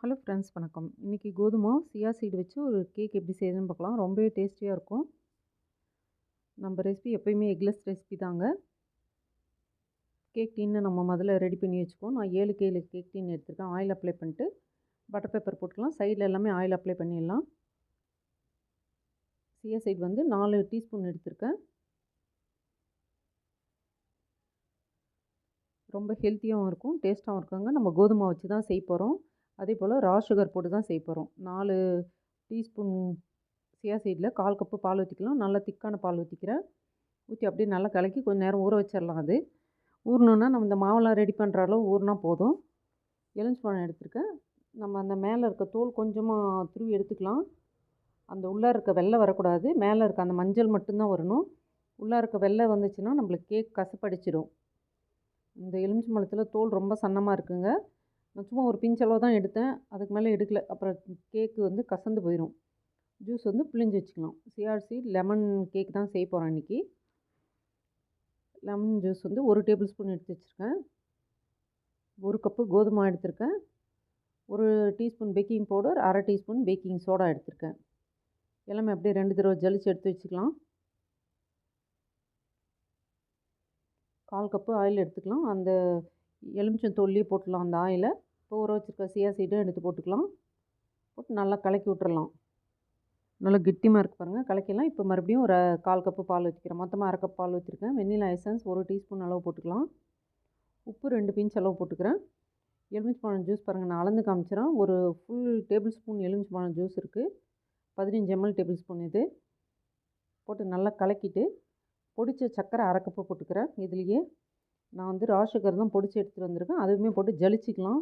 Hello friends வணக்கம். இன்றைக்கி கோதுமை சியா சீடு வச்சு ஒரு கேக் எப்படி செய்யுதுன்னு பார்க்கலாம். ரொம்பவே டேஸ்டியாக இருக்கும். நம்ம ரெசிபி எப்போயுமே எக்லெஸ் ரெசிபி தாங்க. கேக் டீன்னு நம்ம முதல்ல ரெடி பண்ணி வச்சுக்கோம் நான் ஏழு கேலு கேக் டீன் எடுத்துருக்கேன். ஆயில் அப்ளை பண்ணிட்டு பட்டர் பேப்பர் போட்டுக்கலாம். சைடில் எல்லாமே ஆயில் அப்ளை பண்ணிடலாம். சியா சைடு வந்து நாலு டீஸ்பூன் எடுத்திருக்கேன். ரொம்ப ஹெல்த்தியாகவும் இருக்கும் டேஸ்ட்டாகவும் இருக்காங்க. நம்ம கோதுமை வச்சு தான் செய்ய போகிறோம் அதே போல் ரா சுகர் போட்டு தான் செய்ய போகிறோம் நாலு டீஸ்பூன் சியா சைடில் கால் கப்பு பால் ஊற்றிக்கலாம் நல்லா திக்கான பால் ஊற்றிக்கிறேன் ஊற்றி அப்படியே நல்லா கலக்கி கொஞ்சம் நேரம் ஊற வச்சிடலாம் அது. ஊறணுன்னா நம்ம இந்த மாவெல்லாம் ரெடி பண்ணுற அளவு ஊறினா போதும். எலுமிச்சி பழம் எடுத்துருக்கேன். நம்ம அந்த மேலே இருக்க தோல் கொஞ்சமாக துருவி எடுத்துக்கலாம். அந்த உள்ளே இருக்க வெள்ளை வரக்கூடாது. மேலே இருக்க அந்த மஞ்சள் மட்டும்தான் வரணும். உள்ளே இருக்க வெள்ளை வந்துச்சுன்னா நம்மளுக்கு கேக் கசப்படிச்சிடும் இந்த எலுமிச்சி பழத்தில் தோல் ரொம்ப சன்னமாக இருக்குங்க. நான் சும்மா ஒரு பிஞ்சளவு தான் எடுத்தேன். அதுக்கு மேலே எடுக்கல. அப்புறம் கேக்கு வந்து கசந்து போயிடும் ஜூஸ் வந்து பிழிஞ்சு வச்சுக்கலாம். சிஆர்சி லெமன் கேக் தான் செய்ய போகிறேன் இன்றைக்கி லெமன் ஜூஸ் வந்து ஒரு டேபிள் ஸ்பூன் எடுத்து வச்சுருக்கேன். ஒரு கப்பு கோதுமை எடுத்திருக்கேன். ஒரு டீஸ்பூன் பேக்கிங் பவுடர் அரை டீஸ்பூன் பேக்கிங் சோடா எடுத்திருக்கேன். எல்லாமே அப்படியே ரெண்டு தடவை ஜலிச்சு எடுத்து வச்சுக்கலாம். கால் கப்பு ஆயில் எடுத்துக்கலாம். அந்த எலுமிச்சம் தொல்லியே போட்டுடலாம் அந்த ஆயிலை இப்போ ஊற வச்சுருக்க சியா சீடும் எடுத்து போட்டுக்கலாம். போட்டு நல்லா கலக்கி விட்டுறலாம். நல்லா கெட்டிமாக இருக்குது பாருங்கள் கலக்கிடலாம். இப்போ மறுபடியும் ஒரு கால் கப்பு பால் வச்சுக்கிறேன். மொத்தமாக அரை கப் பால் வச்சுருக்கேன். வெண்ணிலா எசன்ஸ் ஒரு டீஸ்பூன் அளவு போட்டுக்கலாம். உப்பு ரெண்டு பிஞ்ச் அளவு போட்டுக்கிறேன். எலுமிச்சி பழம் ஜூஸ் பாருங்கள் நான் அளந்து காமிச்சிடறேன் ஒரு ஃபுல் டேபிள் ஸ்பூன் எலுமிச்சி பழம் ஜூஸ் இருக்குது பதினஞ்சு எம்எல் டேபிள் ஸ்பூன் இது. போட்டு நல்லா கலக்கிட்டு பொடிச்ச சர்க்கரை அரை கப்பு போட்டுக்கிறேன். இதுலேயே நான் வந்து ரா சுகர் தான் பொடிச்சு எடுத்துகிட்டு வந்திருக்கேன். அதுவுமே போட்டு ஜலிச்சிக்கலாம்.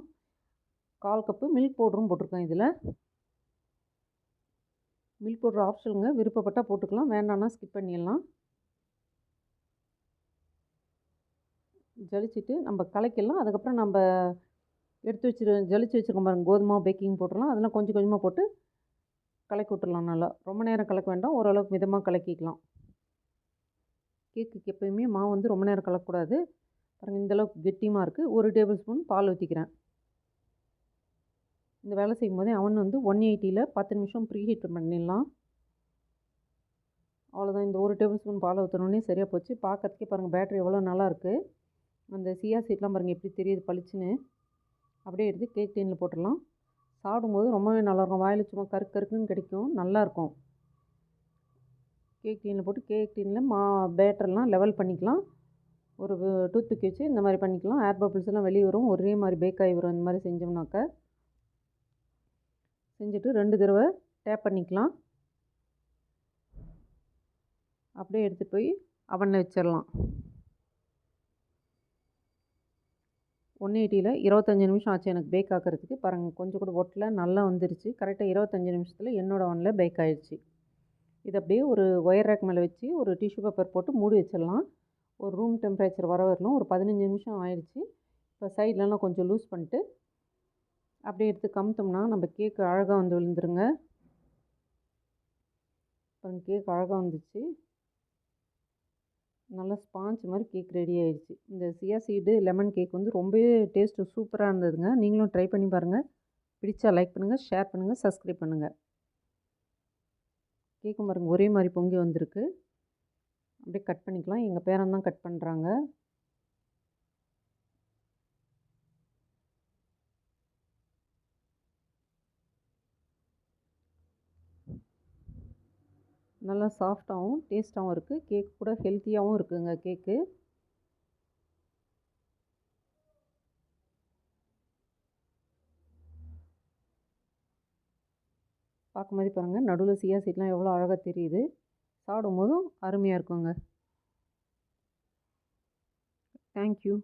கால் கப்பு மில்க் பவுடரும் போட்டிருக்கேன் இதில். மில்க் பவுடர் ஆப்ஷனுங்க விருப்பப்பட்டால் போட்டுக்கலாம் வேண்டாம்னா ஸ்கிப் பண்ணிடலாம். ஜலிச்சுட்டு நம்ம கலக்கிடலாம். அதுக்கப்புறம் நம்ம எடுத்து வச்சுரு ஜலிச்சு வச்சுருக்கோம் பாருங்கள் கோதுமை பேக்கிங் போட்டுடலாம் அதெல்லாம் கொஞ்சம் கொஞ்சமாக போட்டு கலக்கி விட்டுடலாம் நல்லா. ரொம்ப நேரம் கலக்க வேண்டாம் ஓரளவுக்கு மிதமாக கலக்கிக்கலாம். கேக்குக்கு எப்போயுமே மாவு வந்து ரொம்ப நேரம் கலக்கக்கூடாது. பாருங்கள் இந்தளவுக்கு கெட்டியமாக இருக்குது ஒரு டேபிள் ஸ்பூன் பால் ஊற்றிக்கிறேன் இந்த வேலை செய்யும் போதே அவன் வந்து ஒன் எயிட்டியில் பத்து நிமிஷம் ப்ரீ ஹீட் பண்ணிடலாம் அவ்வளோதான் இந்த ஒரு டேபிள் ஸ்பூன் பால் ஊற்றினோடனே சரியாக போச்சு. பார்க்கறதுக்கே பாருங்கள் பேட்ரி எவ்வளோ நல்லா இருக்குது அந்த சியா சீட்லாம் பாருங்கள் எப்படி தெரியுது பளிச்சுன்னு. அப்படியே எடுத்து கேக் டீனில் போட்டுடலாம். சாப்பிடும்போது ரொம்பவே நல்லாயிருக்கும் வாயில் சும்மா கருக்கு கருக்குன்னு கிடைக்கும். நல்லாயிருக்கும் கேக் டீனில் போட்டு கேக் டீனில் மா பேட்டர்லாம் லெவல் பண்ணிக்கலாம். ஒரு டூத் பிக் வச்சு இந்த மாதிரி பண்ணிக்கலாம். ஏர் பபிள்ஸ் எல்லாம் வெளியே வரும். ஒரே மாதிரி பேக் ஆகி வரும். இந்த மாதிரி செஞ்சோம்னாக்க. செஞ்சுட்டு ரெண்டு தடவை டேப் பண்ணிக்கலாம். அப்படியே எடுத்துகிட்டு போய் அவனில் வச்சிடலாம். ஒன் எயிட்டியில் இருபத்தஞ்சி நிமிஷம் ஆச்சு எனக்கு பேக் ஆக்கிறதுக்கு. பாருங்கள் கொஞ்சம் கூட ஒட்டில் நல்லா வந்துருச்சு. கரெக்டாக இருபத்தஞ்சி நிமிஷத்தில் என்னோடய ஒனில் பேக் ஆகிடுச்சு இது அப்படியே ஒரு ஒயர் ரேக் மேலே வச்சு ஒரு டிஷ்யூ பேப்பர் போட்டு மூடி வச்சிடலாம். ஒரு ரூம் டெம்பரேச்சர் வர வரலாம் ஒரு பதினஞ்சு நிமிஷம் ஆயிடுச்சு இப்போ சைட்லலாம் கொஞ்சம் லூஸ் பண்ணிட்டு அப்படியே எடுத்து கமுத்தோம்னா நம்ம கேக்கு அழகாக வந்து விழுந்துருங்க. அப்புறம் கேக் அழகாக வந்துச்சு. நல்லா ஸ்பாஞ்ச் மாதிரி கேக் ரெடி ஆயிடுச்சு. இந்த சியா சீடு லெமன் கேக் வந்து ரொம்பவே டேஸ்ட்டு சூப்பராக இருந்ததுங்க. நீங்களும் ட்ரை பண்ணி பாருங்கள் பிடிச்சா லைக் பண்ணுங்கள் ஷேர் பண்ணுங்கள் சப்ஸ்கிரைப் பண்ணுங்கள் கேக்கும் பாருங்கள் ஒரே மாதிரி பொங்கி வந்திருக்கு. அப்படியே கட் பண்ணிக்கலாம். எங்கள் பேரன் தான் கட் பண்ணுறாங்க நல்லா சாஃப்டாகவும் டேஸ்ட்டாகவும் இருக்குது கேக் கூட ஹெல்த்தியாகவும் இருக்குங்க கேக்கு. பார்க்கும்போது பாருங்கள் நடுவில் சியா சீட்லாம் எவ்வளோ அழகாக தெரியுது. சாப்பிடும் போதும் அருமையாக இருக்குங்க தேங்க்யூ